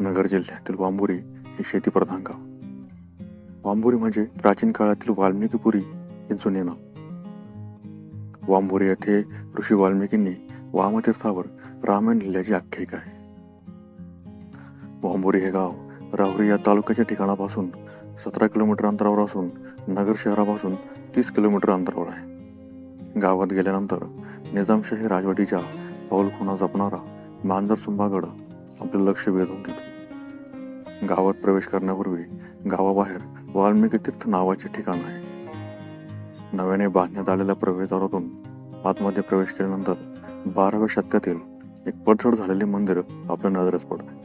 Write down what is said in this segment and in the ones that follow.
नगर जिल्ह्यातील वांबुरी हे शेतीप्रधान गाव. वांबुरी म्हणजे प्राचीन काळातील वाल्मिकीपुरी हे जुने नाव. वांबुरी येथे ऋषी वाल्मिकींनी वामतीर्थावर रामायण लिहिल्याची आख्यायिका आहे. वांबुरी हे गाव राहुरी या तालुक्याच्या ठिकाणापासून सतरा किलोमीटर अंतरावर असून नगर शहरापासून तीस किलोमीटर अंतरावर आहे. गावात गेल्यानंतर निजामशाही राजवटीच्या पाऊलखुणा जपणारा मांजर सुंबागड आपलं लक्ष वेधून घेतो. गावात प्रवेश करण्यापूर्वी गावाबाहेर वाल्मिकी तीर्थ नावाचे ठिकाण आहे. नव्याने बांधण्यात आलेल्या प्रवेशद्वारातून आतमध्ये प्रवेश केल्यानंतर बाराव्या शतकातील एक पडझड झालेले मंदिर आपल्या नजरेस पडते.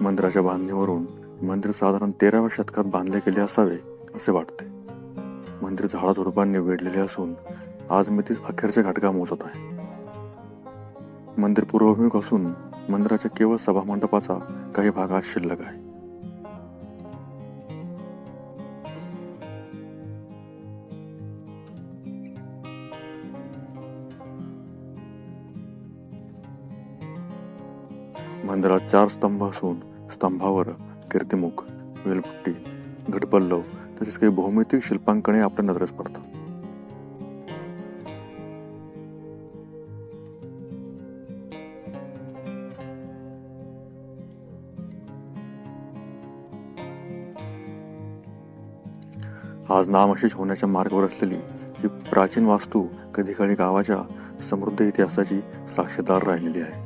मंदिराच्या बांधणीवरून मंदिर साधारण तेराव्या शतकात बांधले गेले असावे असे वाटते. मंदिर झाडाझुडपांनी वेढलेले असून आज मी तीच अखेरच्या घटका मोजत आहे. मंदिर पूर्वभिमुख असून मंदिराच्या केवळ सभामंडपाचा काही भाग आज शिल्लक आहे. मंदिरात चार स्तंभ असून स्तंभावर कीर्तिमुख वेलपुट्टी घटपल्लव तसेच काही भौमितिक शिल्पांकडे आपल्या नजरेस पडतं आज नामशेष होण्याच्या मार्गावर असलेली ही प्राचीन वास्तू कधी काळी गावाच्या समृद्ध इतिहासाची साक्षीदार राहिलेली आहे.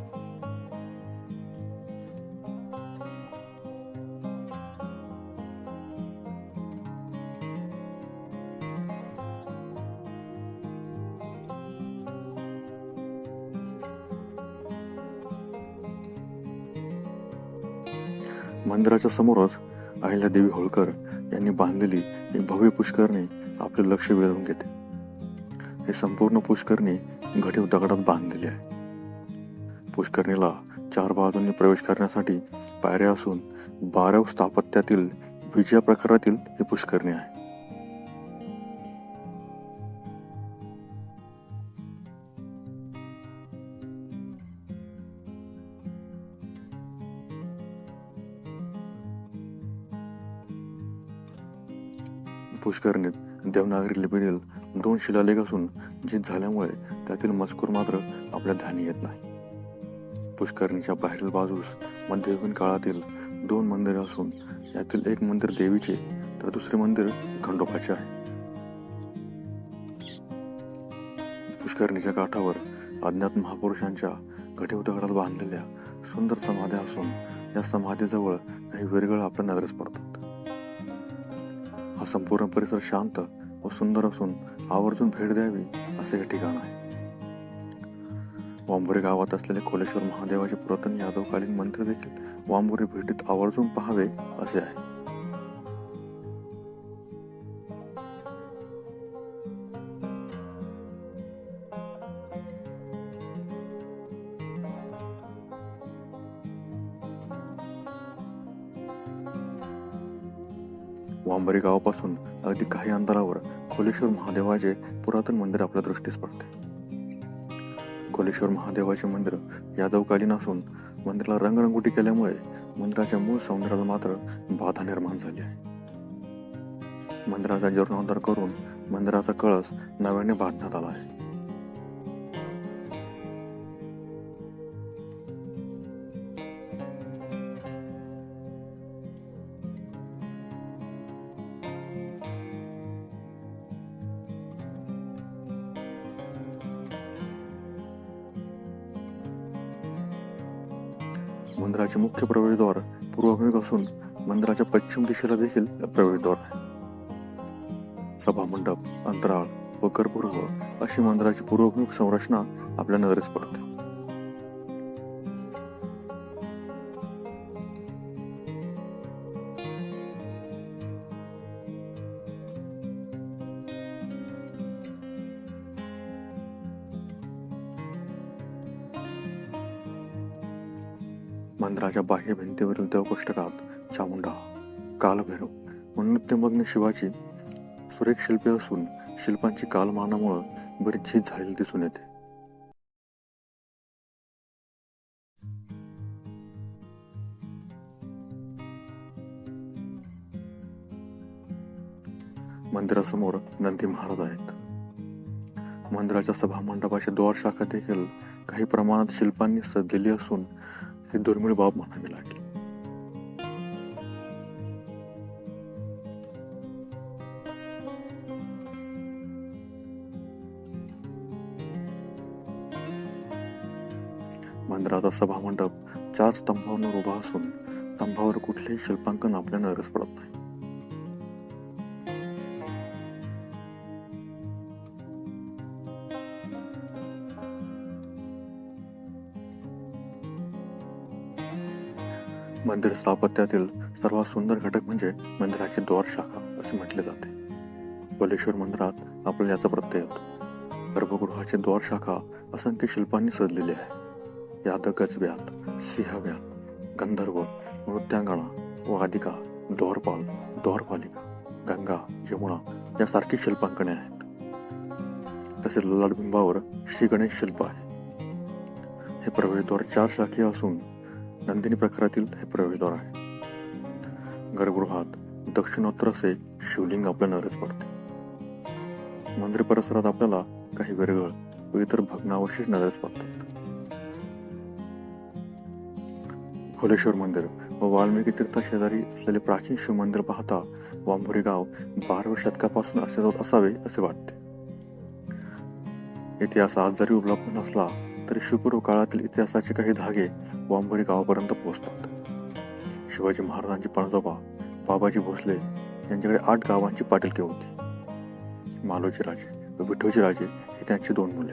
मंदिराच्या समोरच अहिल्यादेवी होळकर यांनी बांधलेली एक भव्य पुष्करणी आपले लक्ष वेधून घेते. हे संपूर्ण पुष्करणी घडीव दगडात बांधलेली आहे. पुष्करणीला चार बाजूंनी प्रवेश करण्यासाठी पायऱ्या असून बारव स्थापत्यातील विजया प्रकारातील ही पुष्करणी आहे. पुष्करणीत देवनागरी लिपीतील दोन शिलालेख असून जीत झाल्यामुळे त्यातील मजकूर मात्र आपल्या ध्यानी येत नाही. पुष्करणीच्या बाहेरील बाजूस मध्ययुगीन काळातील दोन मंदिरे असून यातील एक मंदिर देवीचे तर दुसरे मंदिर खंडोबाचे आहे. पुष्करणीच्या काठावर अज्ञात महापुरुषांच्या घटीव दगडात बांधलेल्या सुंदर समाध्या असून या समाधीजवळ काही वेगळं आपल्या नजरेस पडतो. संपूर्ण परिसर शांत व सुंदर असून आवर्जून भेट द्यावी असे हे ठिकाण आहे. वांबोरे गावात असलेले कोलेश्वर महादेवाचे पुरातन यादवकालीन मंदिर देखील वांबोरे भेटीत आवर्जून पहावे असे आहे. वांबरी गावापासून अगदी काही अंतरावर कोलेश्वर महादेवाचे पुरातन मंदिर आपल्या दृष्टीस पडते. कोलेश्वर महादेवाचे मंदिर यादवकालीन असून मंदिराला रंगरंगोटी केल्यामुळे मंदिराच्या मूळ सौंदर्याला मात्र बाधा निर्माण झाली आहे. मंदिराचा जीर्णोद्धार करून मंदिराचा कळस नव्याने बांधण्यात आला आहे. मंदिराचे मुख्य प्रवेशद्वार पूर्वभिमुख असून मंदिराच्या पश्चिम दिशेला देखील प्रवेशद्वार आहे. सभामंडप अंतराळ व करपूर्व अशी मंदिराची पूर्वभिमुख संरचना आपल्या नजरेस पडते. मंदिराच्या बाह्य भिंतीवरील देवकोष्टकात चामुंडा कालभैरव नृत्यमग्न शिवाची सुरेख शिल्पे असून शिल्पांची कालमानामुळे बरीच झीज झालेली दिसून येते. मंदिरासमोर नंदी महाराज आहेत. मंदिराच्या सभा मंडपाची द्वार शाखा देखील काही प्रमाणात शिल्पांनी सजलेली असून ही दुर्मिळ बाब म्हणावी लागेल. मंदिराचा सभा मंडप चार स्तंभांवर उभा असून स्तंभावर कुठलेही शिल्पांकन आपल्याला रस पडत नाही. मंदिर स्थापत्यातील सर्वात सुंदर घटक म्हणजे मंदिराची द्वार शाखा असे म्हटले जाते. बलेश्वर मंदिरात आपल्याला याचा प्रत्यय येतो गर्भगृहाची द्वार शाखा असंख्य शिल्पांनी सजलेली आहे. यात गजव्यात सिंहव्यात गंधर्व नृत्यांगणा वादिका द्वारपाल द्वारपालिका गंगा यमुना यासारखी शिल्पांकने आहेत. तसेच ललाटबिंबावर श्री गणेश शिल्प आहे. हे प्रवेशद्वार चार शाखी असून नंदिनी प्रकारातील हे प्रवेशद्वार आहे. गर्भगृहात दक्षिणोत्तर असे शिवलिंग आपल्या नजरेस पडते. मंदिर परिसरात आपल्याला काही विरगळ व इतर भग्नावशेष नजरेस पडतात. खोलेश्वर मंदिर व वाल्मिकी तीर्था शेजारी असलेले प्राचीन शिव मंदिर पाहता वांभुरी गाव बाराव्या शतकापासून अस्तित्वात असावे असे वाटते. इतिहास आज जरी उपलब्ध नसला तरी शिवपूर्व काळातील इतिहासाचे काही धागे वांबोरी गावापर्यंत पोहोचतात. शिवाजी महाराजांची पणजोबा बाबाजी भोसले यांच्याकडे आठ गावांची पाटीलकी होती. मालोजी राजे व विठोजी राजे ही त्यांची दोन मुले.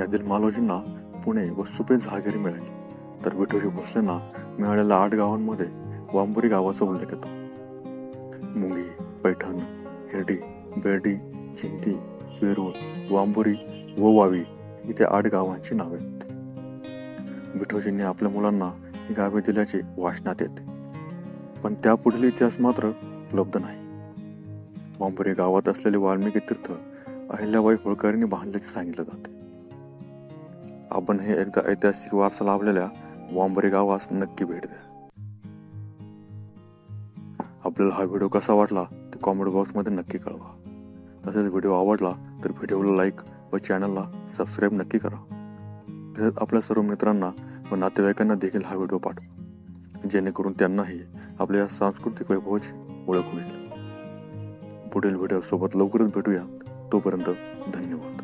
यातील मालोजींना पुणे व सुपे जहागिरी मिळाली. तर विठोजी भोसलेंना मिळालेल्या आठ गावांमध्ये वांबोरी गावाचा उल्लेख येतो. मुंगी पैठण हेडी बेर्डी चिंती वेरूळ वांबोरी व वावी इथे आठ गावांची नावे आहेत. विठोजींनी आपल्या मुलांना ही गावे दिल्याचे वाचनात येते. पण त्यापुढील इतिहास मात्र उपलब्ध नाही. वांबोरी गावात असलेले वाल्मिकी तीर्थ अहिल्याबाई होळकरांनी बांधल्याचे सांगितले जाते. आपण हे एकदा ऐतिहासिक वारसा लाभलेल्या वांबरे गावास नक्की भेट द्या. आपल्याला हा व्हिडिओ कसा वाटला ते कॉमेंट बॉक्समध्ये नक्की कळवा. तसेच व्हिडिओ आवडला तर व्हिडिओला लाईक व चॅनलला सबस्क्राईब नक्की करा. तसेच आपल्या सर्व मित्रांना व नातेवाईकांना देखील हा व्हिडिओ पाठवा. जेणेकरून त्यांनाही आपल्या या सांस्कृतिक वैभवाची ओळख होईल. पुढील व्हिडिओसोबत लवकरच भेटूया. तोपर्यंत धन्यवाद.